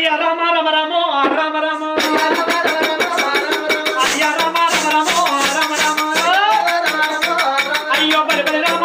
అయ్యా రామ రామ రామో రామ రామ అయ్యా అయ్యో బలి బలి రామ